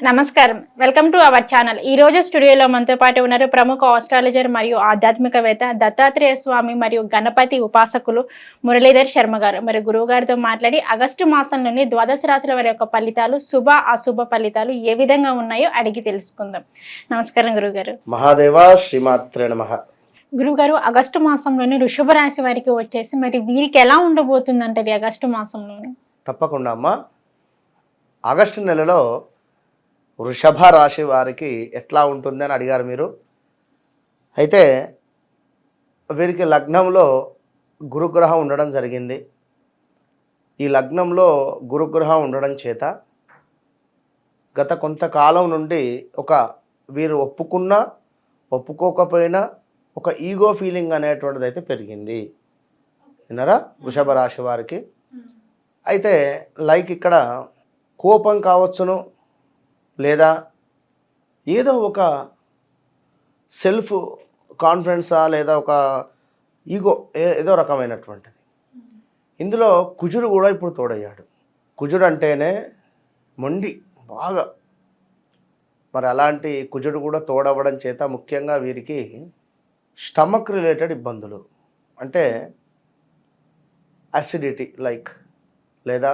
నమస్కారం. Welcome to our channel ఈ రోజు స్టూడియోలో మనతో పాటు ఉన్నారు ప్రముఖ ఆస్ట్రాలజర్ మరియు ఆధ్యాత్మికవేత్త దత్తాత్రేయ స్వామి మరియు గణపతి ఉపాసకులు మురళీధర్ శర్మ గారు. మరి గురువు గారితో మాట్లాడి ఆగస్టు మాసంలోని ద్వాదశ రాశుల వారి యొక్క ఫలితాలు శుభ అశుభ ఫలితాలు ఏ విధంగా ఉన్నాయో అడిగి తెలుసుకుందాం. నమస్కారం గురువు గారు. మహాదేవ శ్రీమాత్రే నమ. గురువుగారు ఆగస్టు మాసంలోని వృషభ రాశి వారికి వచ్చేసి మరి వీరికి ఎలా ఉండబోతుందంటది ఆగస్టు మాసంలోని తప్పకుండా అమ్మ. ఆగస్టు నెలలో వృషభ రాశి వారికి ఎట్లా ఉంటుంది అని అడిగారు మీరు? అయితే వీరికి లగ్నంలో గురుగ్రహం ఉండడం జరిగింది. ఈ లగ్నంలో గురుగ్రహం ఉండడం చేత గత కొంతకాలం నుండి ఒక వీరు ఒప్పుకున్నా ఒప్పుకోకపోయినా ఒక ఈగో ఫీలింగ్ అనేటువంటిది అయితే పెరిగింది. విన్నారా? వృషభ రాశి వారికి. అయితే లైక్ ఇక్కడ కోపం కావచ్చును లేదా ఏదో ఒక సెల్ఫ్ కాన్ఫిడెన్సా లేదా ఒక ఈగో ఏదో రకమైనటువంటిది. ఇందులో కుజుడు కూడా ఇప్పుడు తోడయ్యాడు. కుజుడు అంటేనే మొండి బాగా. మరి అలాంటి కుజుడు కూడా తోడవ్వడం చేత ముఖ్యంగా వీరికి స్టమక్ రిలేటెడ్ ఇబ్బందులు. అంటే అసిడిటీ లైక్ లేదా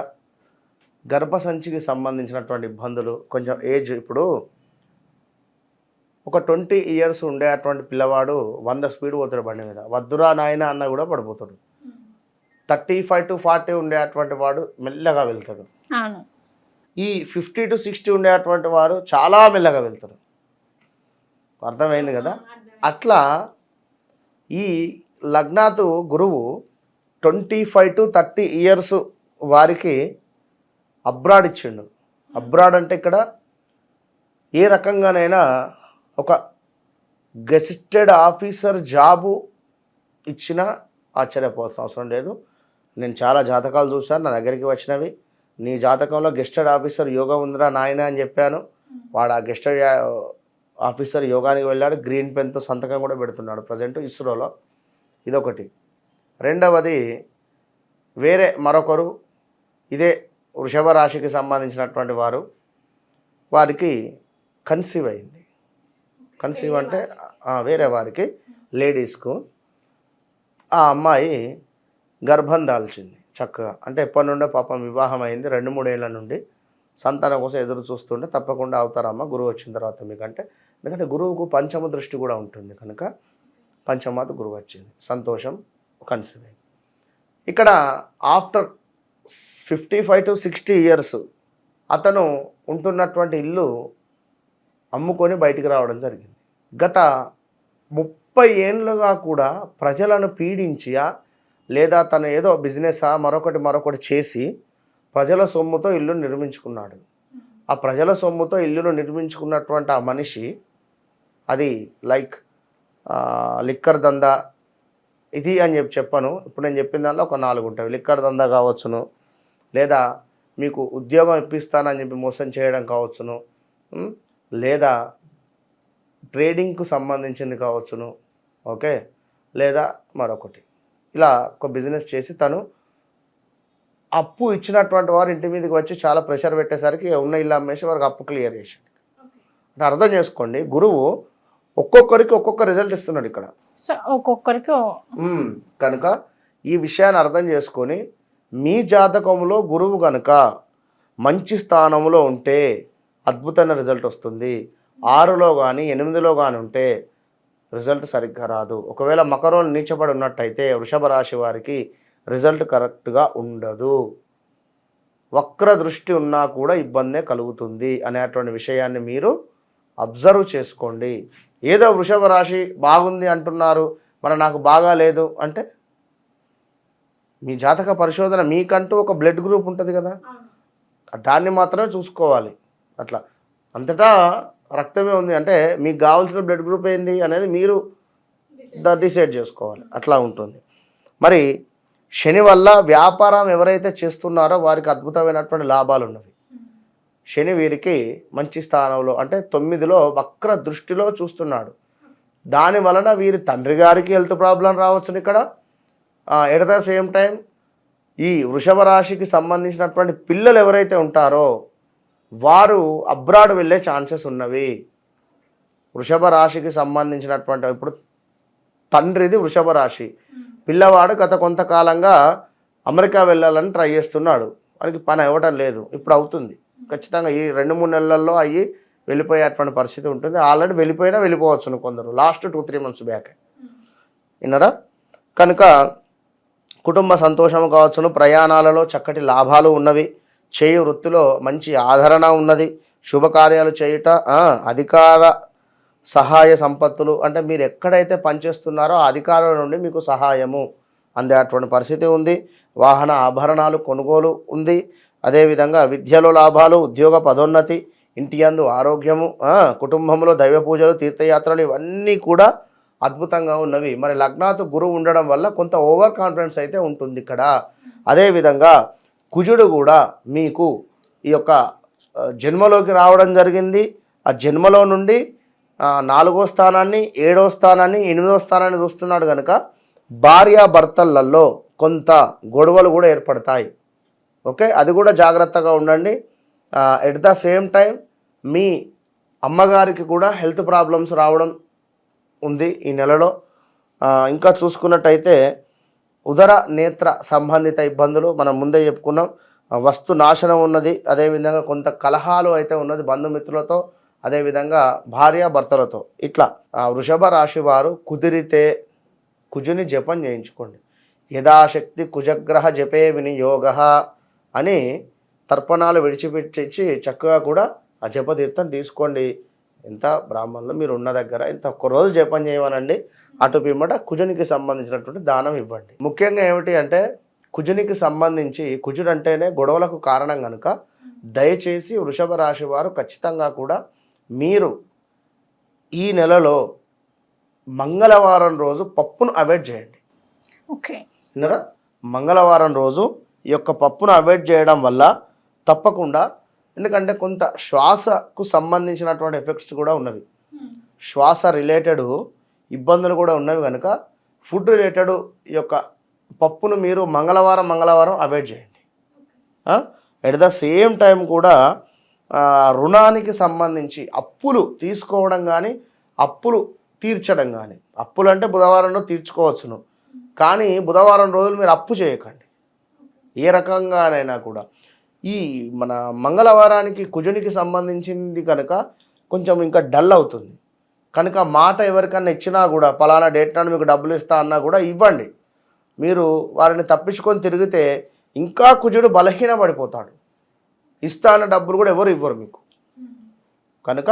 గర్భసంచికి సంబంధించినటువంటి ఇబ్బందులు కొంచెం ఏజ్ ఇప్పుడు ఒక ట్వంటీ ఇయర్స్ ఉండే అటువంటి పిల్లవాడు వంద స్పీడ్ పోతాడు బండి మీద. వద్దురా నాయన అన్న కూడా పడిపోతాడు. థర్టీ ఫైవ్ టు ఫార్టీ ఉండే అటువంటి వాడు మెల్లగా వెళ్తాడు. ఈ ఫిఫ్టీ టు సిక్స్టీ ఉండేటువంటి వారు చాలా మెల్లగా వెళ్తారు. అర్థమైంది కదా? అట్లా ఈ లగ్నాతు గురువు twenty five to thirty years వారికి అబ్రాడ్ ఇచ్చిండు. అబ్రాడ్ అంటే ఇక్కడ ఏ రకంగానైనా ఒక గెసిటెడ్ ఆఫీసర్ జాబు ఇచ్చినా ఆశ్చర్యపోవాల్సిన అవసరం లేదు. నేను చాలా జాతకాలు చూశాను నా దగ్గరికి వచ్చినవి. నీ జాతకంలో గెస్టెడ్ ఆఫీసర్ యోగా ఉందిరా నాయన అని చెప్పాను. వాడు ఆ గెస్టెడ్ ఆఫీసర్ యోగానికి వెళ్ళాడు. గ్రీన్ పెన్తో సంతకం కూడా పెడుతున్నాడు ప్రజెంట్ ఇస్రోలో. ఇదొకటి. రెండవది వేరే మరొకరు ఇదే వృషభ రాశికి సంబంధించినటువంటి వారు వారికి కన్సీవ్ అయింది. కన్సీవ్ అంటే వేరే వారికి లేడీస్కు ఆ అమ్మాయి గర్భం దాల్చింది చక్కగా. అంటే ఎప్పటి నుండో పాపం వివాహం అయింది రెండు మూడేళ్ళ నుండి సంతానం కోసం ఎదురు చూస్తుంటే తప్పకుండా అవుతారమ్మ గురువు వచ్చిన తర్వాత మీకంటే. ఎందుకంటే గురువుకు పంచమ దృష్టి కూడా ఉంటుంది కనుక పంచమాత గురువు వచ్చింది. సంతోషం కన్సీవ్ అయింది. ఇక్కడ after fifty five to sixty years అతను ఉంటున్నటువంటి ఇల్లు అమ్ముకొని బయటికి రావడం జరిగింది. గత ముప్పై ఏళ్ళుగా కూడా ప్రజలను పీడించియా లేదా తను ఏదో బిజినెసా మరొకటి మరొకటి చేసి ప్రజల సొమ్ముతో ఇల్లు నిర్మించుకున్నాడు. ఆ ప్రజల సొమ్ముతో ఇల్లును నిర్మించుకున్నటువంటి ఆ మనిషి అది లైక్ లిక్కర్ దందా. ఇది అని చెప్పి చెప్పాను. ఇప్పుడు నేను చెప్పిన దానిలో ఒక నాలుగు ఉంటాయి. లిక్కర్ దందా కావచ్చును. లేదా మీకు ఉద్యోగం ఇప్పిస్తానని చెప్పి మోసం చేయడం కావచ్చును? లేదా ట్రేడింగ్కు సంబంధించింది కావచ్చును ఓకే లేదా మరొకటి ఇలా ఒక బిజినెస్ చేసి తను అప్పు ఇచ్చినటువంటి వారు ఇంటి మీదకి వచ్చి చాలా ప్రెషర్ పెట్టేసరికి ఉన్న ఇల్లు అమ్మేసి వారికి అప్పు క్లియర్ చేసాడు అంటే అర్థం చేసుకోండి గురువు ఒక్కొక్కరికి ఒక్కొక్క రిజల్ట్ ఇస్తున్నాడు ఇక్కడ ఒక్కొక్కరికి. కనుక ఈ విషయాన్ని అర్థం చేసుకొని మీ జాతకంలో గురువు కనుక మంచి స్థానంలో ఉంటే అద్భుతమైన రిజల్ట్ వస్తుంది. ఆరులో కానీ ఎనిమిదిలో కానీ ఉంటే రిజల్ట్ సరిగ్గా రాదు. ఒకవేళ మకరం నీచబడి ఉన్నట్టయితే వృషభ రాశి వారికి రిజల్ట్ కరెక్ట్గా ఉండదు. వక్ర దృష్టి ఉన్నా కూడా ఇబ్బందే కలుగుతుంది అనేటువంటి విషయాన్ని మీరు అబ్జర్వ్ చేసుకోండి. ఏదో వృషభ రాశి బాగుంది అంటున్నారు మరి నాకు బాగా లేదు అంటే మీ జాతక పరిశోధన మీకంటూ ఒక బ్లడ్ గ్రూప్ ఉంటుంది కదా. దాన్ని మాత్రమే చూసుకోవాలి. అట్లా. అంతటా రక్తమే ఉంది. అంటే మీకు కావాల్సిన బ్లడ్ గ్రూప్ ఏంది అనేది మీరు డిసైడ్ చేసుకోవాలి. అట్లా ఉంటుంది. మరి శని వల్ల వ్యాపారం ఎవరైతే చేస్తున్నారో వారికి అద్భుతమైనటువంటి లాభాలు ఉన్నవి. శని వీరికి మంచి స్థానంలో అంటే తొమ్మిదిలో వక్ర దృష్టిలో చూస్తున్నాడు. దాని వలన వీరి తండ్రి గారికి హెల్త్ ప్రాబ్లం రావచ్చును ఇక్కడ. ఎట్ ద సేమ్ టైం ఈ వృషభ రాశికి సంబంధించినటువంటి పిల్లలు ఎవరైతే ఉంటారో వారు అబ్రాడ్ వెళ్ళే ఛాన్సెస్ ఉన్నవి. వృషభ రాశికి సంబంధించినటువంటి ఇప్పుడు తండ్రిది వృషభ రాశి. పిల్లవాడు గత కొంతకాలంగా అమెరికా వెళ్ళాలని ట్రై చేస్తున్నాడు. వానికి పని అవ్వటం లేదు. ఇప్పుడు అవుతుంది. ఖచ్చితంగా ఈ రెండు మూడు నెలల్లో అయ్యి వెళ్ళిపోయేటువంటి పరిస్థితి ఉంటుంది. ఆల్రెడీ వెళ్ళిపోయినా వెళ్ళిపోవచ్చును కొందరు. Last two three months back. విన్నారా? కనుక కుటుంబ సంతోషం కావచ్చును. ప్రయాణాలలో చక్కటి లాభాలు ఉన్నవి. చేయి వృత్తిలో మంచి ఆదరణ ఉన్నది. శుభకార్యాలు చేయుట అధికార సహాయ సంపత్తులు. అంటే మీరు ఎక్కడైతే పనిచేస్తున్నారో ఆ అధికారుల నుండి మీకు సహాయము అందేటువంటి పరిస్థితి ఉంది. వాహన ఆభరణాలు కొనుగోలు ఉంది. అదేవిధంగా విద్యలో లాభాలు ఉద్యోగ పదోన్నతి ఇంటి యందు ఆరోగ్యము కుటుంబంలో దైవ పూజలు తీర్థయాత్రలు ఇవన్నీ కూడా అద్భుతంగా ఉన్నవి. మరి లగ్నాతు గురువు ఉండడం వల్ల కొంత ఓవర్ కాన్ఫిడెన్స్ అయితే ఉంటుంది ఇక్కడ. అదేవిధంగా కుజుడు కూడా మీకు ఈ యొక్క జన్మలోకి రావడం జరిగింది. ఆ జన్మలో నుండి నాలుగో స్థానాన్ని ఏడో స్థానాన్ని ఎనిమిదో స్థానాన్ని చూస్తున్నాడు కనుక భార్యాభర్తలలో కొంత గొడవలు కూడా ఏర్పడతాయి. ఓకే? అది కూడా జాగ్రత్తగా ఉండండి. ఎట్ ద సేమ్ టైం మీ అమ్మగారికి కూడా హెల్త్ ప్రాబ్లమ్స్ రావడం ఉంది ఈ నెలలో. ఇంకా చూసుకున్నట్టయితే ఉదర నేత్ర సంబంధిత ఇబ్బందులు మనం ముందే చెప్పుకున్నాం. వస్తు నాశనం ఉన్నది అదేవిధంగా కొంత కలహాలు అయితే ఉన్నది బంధుమిత్రులతో అదేవిధంగా భార్యాభర్తలతో ఇట్లా వృషభ రాశి వారు కుదిరితే కుజుని జపం చేయించుకోండి. యథాశక్తి కుజగ్రహ జపే వినియోగ అని తర్పణాలు విడిచిపెట్టించి చక్కగా కూడా ఆ జపతీర్థం తీసుకోండి. ఎంత బ్రాహ్మణులు? మీరు ఉన్న దగ్గర ఇంత ఒక్క రోజు జపం చేయమనండి. అటు పిమ్మట కుజునికి సంబంధించినటువంటి దానం ఇవ్వండి. ముఖ్యంగా ఏమిటి అంటే కుజునికి సంబంధించి కుజుడు అంటేనే గొడవలకు కారణం కనుక దయచేసి వృషభ రాశి వారు ఖచ్చితంగా కూడా మీరు ఈ నెలలో మంగళవారం రోజు పప్పును అవాయిడ్ చేయండి. ఓకే. మంగళవారం రోజు ఈ యొక్క పప్పును అవాయిడ్ చేయడం వల్ల తప్పకుండా ఎందుకంటే కొంత శ్వాసకు సంబంధించినటువంటి ఎఫెక్ట్స్ కూడా ఉన్నవి. శ్వాస రిలేటెడ్ ఇబ్బందులు కూడా ఉన్నవి కనుక ఫుడ్ రిలేటెడ్ యొక్క పప్పును మీరు మంగళవారం మంగళవారం అవాయిడ్ చేయండి. ఎట్ ద సేమ్ టైం కూడా రుణానికి సంబంధించి అప్పులు తీసుకోవడం కానీ అప్పులు తీర్చడం కానీ అప్పులు అంటే బుధవారంలో తీర్చుకోవచ్చును. కానీ బుధవారం రోజులు మీరు అప్పు చేయకండి. ఏ రకంగానైనా కూడా. ఈ మన మంగళవారానికి కుజునికి సంబంధించింది కనుక కొంచెం ఇంకా డల్ అవుతుంది. కనుక మాట ఎవరికన్నా ఇచ్చినా కూడా పలానా డేట్ నాడు మీకు డబ్బులు ఇస్తా అన్నా కూడా ఇవ్వండి. మీరు వారిని తప్పించుకొని తిరిగితే ఇంకా కుజుడు బలహీన పడిపోతాడు. ఇస్తా అన్న డబ్బులు కూడా ఎవరు ఇవ్వరు మీకు. కనుక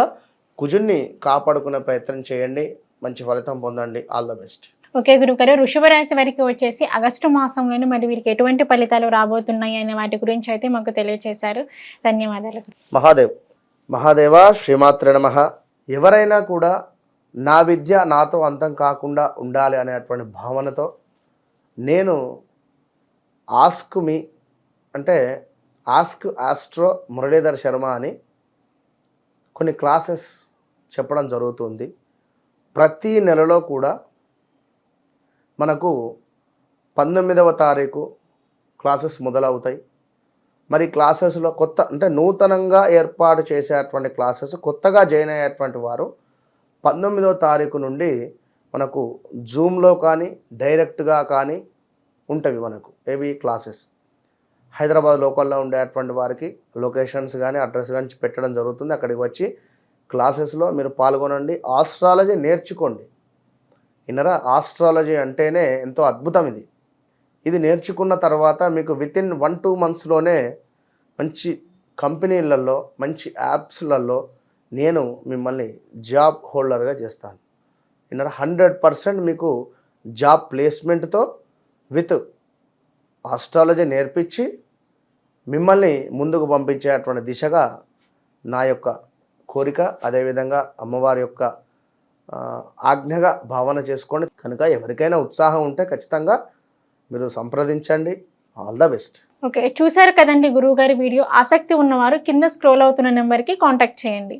కుజున్ని కాపాడుకునే ప్రయత్నం చేయండి. మంచి ఫలితం పొందండి. All the best. ఓకే గురుగారు వృషభ రాశి వారికి వచ్చేసి ఆగస్టు మాసంలోనే మరి వీరికి ఎటువంటి ఫలితాలు రాబోతున్నాయి అనే వాటి గురించి అయితే మాకు తెలియజేశారు ధన్యవాదాలు. మహాదేవ్ మహాదేవ శ్రీమాత్ర నమ. ఎవరైనా కూడా నా విద్య నాతో అంతం కాకుండా ఉండాలి అనేటువంటి భావనతో నేను ఆస్క్ మీ అంటే ఆస్క్ ఆస్ట్రో మురళీధర్ శర్మ అని కొన్ని క్లాసెస్ చెప్పడం జరుగుతుంది. ప్రతి నెలలో కూడా మనకు పంతొమ్మిదవ తారీఖు క్లాసెస్ మొదలవుతాయి. మరి క్లాసెస్లో కొత్త అంటే నూతనంగా ఏర్పాటు చేసేటువంటి క్లాసెస్ కొత్తగా జాయిన్ అయ్యేటువంటి వారు పంతొమ్మిదవ తారీఖు నుండి మనకు జూమ్లో కానీ డైరెక్ట్గా కానీ ఉంటవి మనకు ఏవి క్లాసెస్. హైదరాబాద్ లోకల్లో ఉండేటువంటి వారికి లొకేషన్స్ కానీ అడ్రస్ కానీ పెట్టడం జరుగుతుంది. అక్కడికి వచ్చి క్లాసెస్లో మీరు పాల్గొనండి. ఆస్ట్రాలజీ నేర్చుకోండి. ఇన్నరా ఆస్ట్రాలజీ అంటేనే ఎంతో అద్భుతం ఇది. ఇది నేర్చుకున్న తర్వాత మీకు విత్ ఇన్ వన్ టూ మంత్స్లోనే మంచి కంపెనీలలో మంచి యాప్స్లలో నేను మిమ్మల్ని జాబ్ హోల్డర్గా చేస్తాను. ఇన్నర హండ్రెడ్ పర్సెంట్ మీకు జాబ్ ప్లేస్మెంట్తో విత్ ఆస్ట్రాలజీ నేర్పించి మిమ్మల్ని ముందుకు పంపించేటువంటి దిశగా నా యొక్క కోరిక అదేవిధంగా అమ్మవారి యొక్క ఆజ్ఞగా భావన చేసుకోండి. కనుక ఎవరికైనా ఉత్సాహం ఉంటే ఖచ్చితంగా మీరు సంప్రదించండి. ఆల్ ద బెస్ట్ ఓకే చూసారు కదండి గురువు గారి వీడియో. ఆసక్తి ఉన్నవారు కింద స్క్రోల్ అవుతున్న నెంబర్కి కాంటాక్ట్ చేయండి.